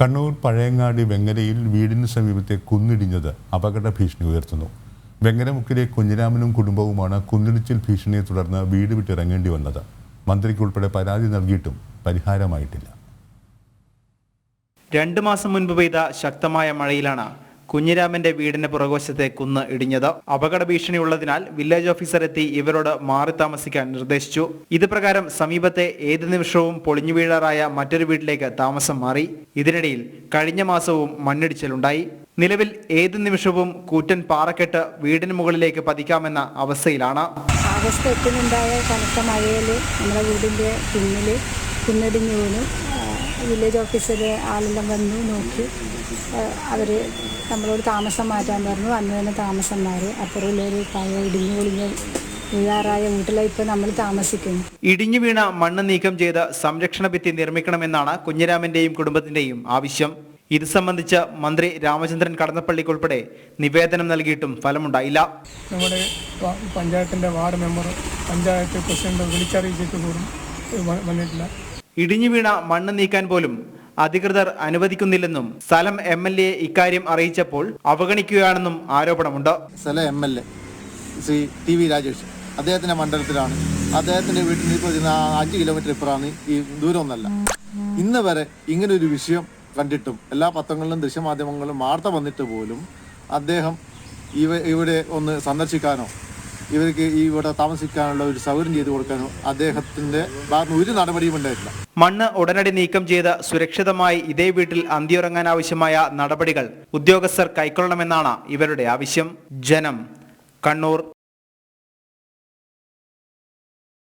കണ്ണൂർ പഴയങ്ങാടി വെങ്ങരയിൽ വീടിന് സമീപത്തെ കുന്നിടിഞ്ഞത് അപകട ഭീഷണി ഉയർത്തുന്നു. വെങ്ങരമുക്കിലെ കുഞ്ഞിരാമനും കുടുംബവുമാണ് കുന്നിടിച്ചിൽ ഭീഷണിയെ തുടർന്ന് വീട് വിട്ടിറങ്ങേണ്ടി വന്നത്. മന്ത്രിക്കുൾപ്പെടെ പരാതി നൽകിയിട്ടും പരിഹാരമായിട്ടില്ല. രണ്ടു മാസം മുൻപ് പെയ്ത ശക്തമായ മഴയിലാണ് കുഞ്ഞിരാമന്റെ വീടിന് പുറകുവശത്തെ കുന്ന് ഇടിഞ്ഞത് അപകട ഭീഷണി ഉള്ളതിനാൽ വില്ലേജ് ഓഫീസർ എത്തി ഇവരോട് മാറി താമസിക്കാൻ നിർദ്ദേശിച്ചു. ഇത് പ്രകാരം സമീപത്തെ ഏത് നിമിഷവും പൊളിഞ്ഞു വീഴാറായ മറ്റൊരു വീട്ടിലേക്ക് താമസം മാറി. ഇതിനിടയിൽ കഴിഞ്ഞ മാസവും മണ്ണിടിച്ചിലുണ്ടായി. നിലവിൽ ഏത് നിമിഷവും കൂറ്റൻ പാറക്കെട്ട് വീടിന് മുകളിലേക്ക് പതിക്കാമെന്ന അവസ്ഥയിലാണ്. ആഗസ്റ്റ് എട്ടിനുണ്ടായ കനത്ത മഴയിൽ നമ്മുടെ വീടിന്റെ പിന്നിൽ കുന്നിടിഞ്ഞു വീണു. വില്ലേജ് ഓഫീസർ ആളെല്ലാം വന്നു നോക്കി. അവർ നമ്മളോട് താമസം മാറ്റാൻ പറഞ്ഞു. അന്ന് തന്നെ താമസം മാറി. അപ്പുറമുള്ളൊരു പഴയ ഇടിഞ്ഞു പൊളിഞ്ഞ് വീഴാറായ വീട്ടിലാണ് ഇപ്പോൾ നമ്മൾ താമസിക്കുന്നു. ഇടിഞ്ഞു വീണ മണ്ണ് നീക്കം ചെയ്ത സംരക്ഷണ ഭിത്തി നിർമ്മിക്കണമെന്നാണ് കുഞ്ഞിരാമന്റെയും കുടുംബത്തിന്റെയും ആവശ്യം. ഇത് സംബന്ധിച്ച് മന്ത്രി രാമചന്ദ്രൻ കടന്നപ്പള്ളിക്ക് ഉൾപ്പെടെ നിവേദനം നൽകിയിട്ടും ഫലമുണ്ടായില്ല. നമ്മുടെ പഞ്ചായത്തിന്റെ പഞ്ചായത്തിന്റെ വാർഡ് മെമ്പർ പഞ്ചായത്ത് പ്രസിഡന്റ് വിളിച്ചറിയിച്ചിട്ട് പോലും വന്നിട്ടില്ല. ഇടിഞ്ഞു വീണ മണ്ണ് നീക്കാൻ പോലും അധികൃതർ അനുവദിക്കുന്നില്ലെന്നും സ്ഥലം എം എൽ എ ഇക്കാര്യം അറിയിച്ചപ്പോൾ അവഗണിക്കുകയാണെന്നും ആരോപണമുണ്ട്. സ്ഥലം M L A Shri T V Rajesh. അദ്ദേഹത്തിന്റെ മണ്ഡലത്തിലാണ്. അദ്ദേഹത്തിന്റെ വീട്ടിൽ നിന്ന് അഞ്ച് കിലോമീറ്റർ ഇപ്പുറമാണ് ഈ ദൂരമൊന്നല്ല. ഇന്ന് വരെ ഇങ്ങനെ ഒരു വിഷയം കണ്ടിട്ടും എല്ലാ പത്രങ്ങളിലും ദൃശ്യമാധ്യമങ്ങളിലും വാർത്ത വന്നിട്ട് പോലും അദ്ദേഹം ഇവ ഇവിടെ ഒന്ന് സന്ദർശിക്കാനോ ഇവർക്ക് ഈ ഇവിടെ താമസിക്കാനുള്ള ഒരു സൗകര്യം ചെയ്തു കൊടുക്കാനോ അദ്ദേഹത്തിന്റെ ഭാഗത്ത് ഒരു നടപടിയും ഉണ്ടായിട്ടില്ല. മണ്ണ് ഉടനടി നീക്കം ചെയ്ത് സുരക്ഷിതമായി ഇതേ വീട്ടിൽ അന്തിയുറങ്ങാൻ ആവശ്യമായ നടപടികൾ ഉദ്യോഗസ്ഥർ കൈക്കൊള്ളണമെന്നാണ് ഇവരുടെ ആവശ്യം. ജനം കണ്ണൂർ